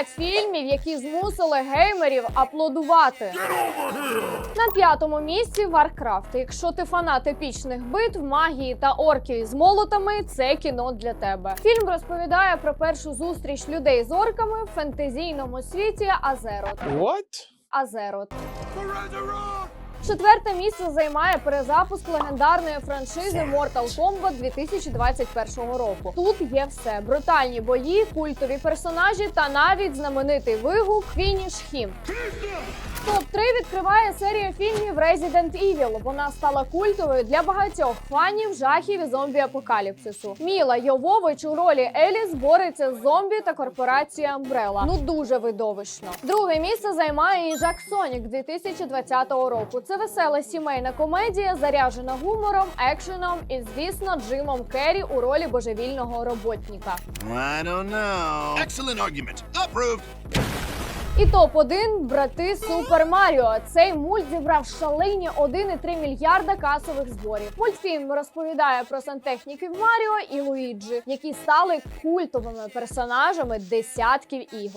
П'ять фільмів, які змусили геймерів аплодувати. На п'ятому місці Warcraft. Якщо ти фанат епічних битв, магії та орків з молотами, це кіно для тебе. Фільм розповідає про першу зустріч людей з орками в фентезійному світі Азерот. What? Азерот. Четверте місце займає перезапуск легендарної франшизи Mortal Kombat 2021 року. Тут є все: брутальні бої, культові персонажі та навіть знаменитий вигук Фініш Хім. Топ 3 відкриває серія фільмів Resident Evil. Вона стала культовою для багатьох фанів жахів і зомбі-апокаліпсису. Міла Йовович у ролі Еліс бореться з зомбі та корпорацією Umbrella. Ну дуже видовищно. Друге місце займає їжак Сонік 2020 року. Це весела сімейна комедія, заряджена гумором, екшеном і, звісно, Джимом Керрі у ролі божевільного роботника. I don't know. Excellent argument. Approved. І топ 1 брати Супер Маріо. Цей мульт зібрав шалені 1,3 мільярда касових зборів. Мультфільм розповідає про сантехніків Маріо і Луїджі, які стали культовими персонажами десятків ігор.